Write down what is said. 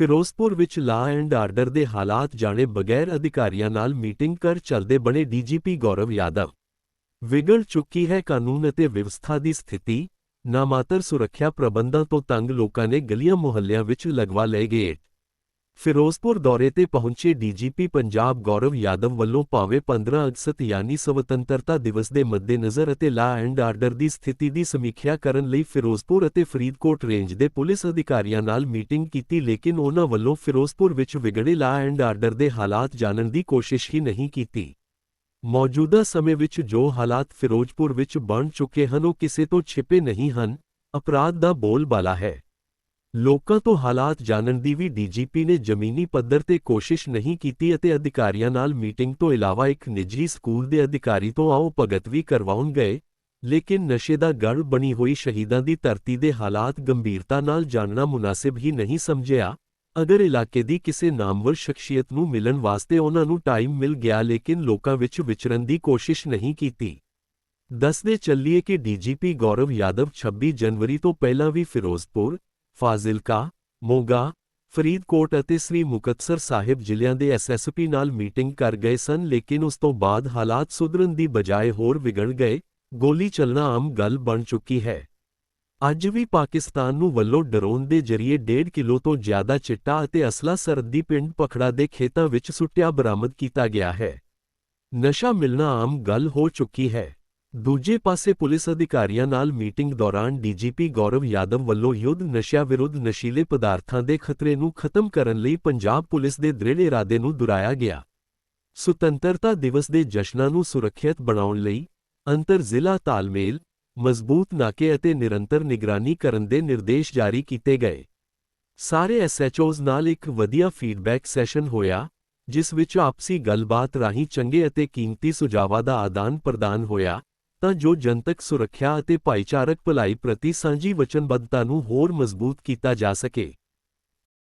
ਫਿਰੋਜ਼ਪੁਰ ਵਿੱਚ law and order ਦੇ ਹਾਲਾਤ ਜਾਣੇ ਬਗੈਰ ਅਧਿਕਾਰੀਆਂ ਨਾਲ ਮੀਟਿੰਗ ਕਰ ਚੱਲਦੇ ਬਣੇ ਡੀਜੀਪੀ ਗੌਰਵ ਯਾਦਵ। ਵਿਗੜ ਚੁੱਕੀ ਹੈ ਕਾਨੂੰਨ ਅਤੇ ਵਿਵਸਥਾ ਦੀ ਸਥਿਤੀ, ਨਾਮਾਤਰ ਸੁਰੱਖਿਆ ਪ੍ਰਬੰਧਾਂ ਤੋਂ ਤੰਗ ਲੋਕਾਂ ਨੇ ਗਲੀਆਂ ਮੁਹੱਲਿਆਂ ਵਿੱਚ ਲਗਵਾ ਲਏ ਗੇਟ। ਫਿਰੋਜ਼ਪੁਰ ਦੌਰੇ ਤੇ ਪਹੁੰਚੇ ਡੀਜੀਪੀ ਪੰਜਾਬ ਗੌਰਵ ਯਾਦਵ ਵੱਲੋਂ ਭਾਵੇਂ 15 ਅਗਸਤ ਯਾਨੀ ਸਵਤੰਤਰਤਾ ਦਿਵਸ ਦੇ ਮੱਦੇਨਜ਼ਰ ਅਤੇ ਲਾ ਐਂਡ ਆਰਡਰ ਦੀ ਸਥਿਤੀ ਦੀ ਸਮੀਖਿਆ ਕਰਨ ਲਈ ਫਿਰੋਜ਼ਪੁਰ ਅਤੇ ਫਰੀਦਕੋਟ ਰੇਂਜ ਦੇ ਪੁਲਿਸ ਅਧਿਕਾਰੀਆਂ ਨਾਲ ਮੀਟਿੰਗ ਕੀਤੀ ਲੇਕਿਨ ਉਹਨਾਂ ਵੱਲੋਂ ਫਿਰੋਜ਼ਪੁਰ ਵਿੱਚ ਵਿਗੜੇ ਲਾ ਐਂਡ ਆਰਡਰ ਦੇ ਹਾਲਾਤ ਜਾਣਨ ਦੀ ਕੋਸ਼ਿਸ਼ ਹੀ ਨਹੀਂ ਕੀਤੀ। ਮੌਜੂਦਾ ਸਮੇਂ ਵਿੱਚ ਜੋ ਹਾਲਾਤ ਫਿਰੋਜ਼ਪੁਰ ਵਿੱਚ ਬਣ ਚੁੱਕੇ ਹਨ ਉਹ ਕਿਸੇ ਤੋਂ ਛਿਪੇ ਨਹੀਂ ਹਨ, ਅਪਰਾਧ ਦਾ ਬੋਲਬਾਲਾ ਹੈ। ਲੋਕਾਂ ਤੋਂ ਹਾਲਾਤ ਜਾਣਨ ਦੀ ਵੀ ਡੀਜੀਪੀ ਨੇ ਜ਼ਮੀਨੀ ਪੱਧਰ ਤੇ ਕੋਸ਼ਿਸ਼ ਨਹੀਂ ਕੀਤੀ ਅਤੇ ਅਧਿਕਾਰੀਆਂ ਨਾਲ ਮੀਟਿੰਗ ਤੋਂ ਇਲਾਵਾ ਇੱਕ ਨਿੱਜੀ ਸਕੂਲ ਦੇ ਅਧਿਕਾਰੀ ਤੋਂ ਆਓ ਭਗਤ ਵੀ ਕਰਵਾਉਣ ਗਏ, ਲੇਕਿਨ ਨਸ਼ੇ ਦਾ ਗੜ ਬਣੀ ਹੋਈ ਸ਼ਹੀਦਾਂ ਦੀ ਧਰਤੀ ਦੇ ਹਾਲਾਤ ਗੰਭੀਰਤਾ ਨਾਲ ਜਾਣਨਾ ਮੁਨਾਸਿਬ ਹੀ ਨਹੀਂ ਸਮਝਿਆ। ਅਗਰ ਇਲਾਕੇ ਦੀ ਕਿਸੇ ਨਾਮਵਰ ਸ਼ਖਸੀਅਤ ਨੂੰ ਮਿਲਣ ਵਾਸਤੇ ਉਹਨਾਂ ਨੂੰ ਟਾਈਮ ਮਿਲ ਗਿਆ ਲੇਕਿਨ ਲੋਕਾਂ ਵਿੱਚ ਵਿਚਰਨ ਦੀ ਕੋਸ਼ਿਸ਼ ਨਹੀਂ ਕੀਤੀ। ਦੱਸਦੇ ਚੱਲੀਏ ਕਿ ਡੀਜੀਪੀ ਗੌਰਵ ਯਾਦਵ 26 ਜਨਵਰੀ ਤੋਂ ਪਹਿਲਾਂ ਵੀ ਫਿਰੋਜ਼ਪੁਰ ਫਾਜ਼ਿਲਕਾ, ਮੋਗਾ, ਫਰੀਦਕੋਟ ਅਤੇ ਸ੍ਰੀ ਮੁਕਤਸਰ ਸਾਹਿਬ ਜ਼ਿਲ੍ਹਿਆਂ ਦੇ ਐਸਐਸਪੀ ਨਾਲ ਮੀਟਿੰਗ ਕਰ ਗਏ ਸਨ, ਲੇਕਿਨ ਉਸ ਤੋਂ ਬਾਅਦ ਹਾਲਾਤ ਸੁਧਰਨ ਦੀ ਬਜਾਏ ਹੋਰ ਵਿਗੜ ਗਏ। ਗੋਲੀ ਚੱਲਣਾ ਆਮ ਗੱਲ ਬਣ ਚੁੱਕੀ ਹੈ। ਅੱਜ ਵੀ ਪਾਕਿਸਤਾਨ ਨੂੰ ਵੱਲੋਂ ਡਰੋਨ ਦੇ ਜ਼ਰੀਏ 1.5 ਕਿਲੋ ਤੋਂ ਜ਼ਿਆਦਾ ਚਿੱਟਾ ਅਤੇ ਅਸਲਾ ਸਰਦੀ ਪਿੰਡ ਪਖੜਾ ਦੇ ਖੇਤਾਂ ਵਿੱਚ ਸੁੱਟਿਆ ਬਰਾਮਦ ਕੀਤਾ ਗਿਆ ਹੈ। ਨਸ਼ਾ ਮਿਲਣਾ ਆਮ ਗੱਲ ਹੋ ਚੁੱਕੀ ਹੈ। ਦੂਜੇ ਪਾਸੇ ਪੁਲਿਸ ਅਧਿਕਾਰੀਆਂ ਨਾਲ ਮੀਟਿੰਗ ਦੌਰਾਨ ਡੀਜੀਪੀ ਗੌਰਵ ਯਾਦਵ ਵੱਲੋਂ ਯੁੱਧ ਨਸ਼ਿਆਂ ਵਿਰੁੱਧ ਨਸ਼ੀਲੇ ਪਦਾਰਥਾਂ ਦੇ ਖਤਰੇ ਨੂੰ ਖਤਮ ਕਰਨ ਲਈ ਪੰਜਾਬ ਪੁਲਿਸ ਦੇ ਦ੍ਰਿੜ ਇਰਾਦੇ ਨੂੰ ਦੁਹਰਾਇਆ ਗਿਆ। ਸੁਤੰਤਰਤਾ ਦਿਵਸ ਦੇ ਜਸ਼ਨਾਂ ਨੂੰ ਸੁਰੱਖਿਅਤ ਬਣਾਉਣ ਲਈ ਅੰਤਰ ਜ਼ਿਲ੍ਹਾ ਤਾਲਮੇਲ, ਮਜ਼ਬੂਤ ਨਾਕੇ ਅਤੇ ਨਿਰੰਤਰ ਨਿਗਰਾਨੀ ਕਰਨ ਦੇ ਨਿਰਦੇਸ਼ ਜਾਰੀ ਕੀਤੇ ਗਏ। ਸਾਰੇ ਐਸਐਚਓਜ਼ ਨਾਲ ਇੱਕ ਵਧੀਆ ਫੀਡਬੈਕ ਸੈਸ਼ਨ ਹੋਇਆ, ਜਿਸ ਵਿੱਚ ਆਪਸੀ ਗੱਲਬਾਤ ਰਾਹੀਂ ਚੰਗੇ ਅਤੇ ਕੀਮਤੀ ਸੁਝਾਵਾਂ ਦਾ ਆਦਾਨ ਪ੍ਰਦਾਨ ਹੋਇਆ। ਤਾਂ ਜੋ ਜਨਤਕ ਸੁਰੱਖਿਆ ਅਤੇ ਭਾਈਚਾਰਕ ਭਲਾਈ ਪ੍ਰਤੀ ਸਾਂਝੀ ਵਚਨਬੱਧਤਾ ਨੂੰ ਹੋਰ ਮਜ਼ਬੂਤ ਕੀਤਾ ਜਾ ਸਕੇ।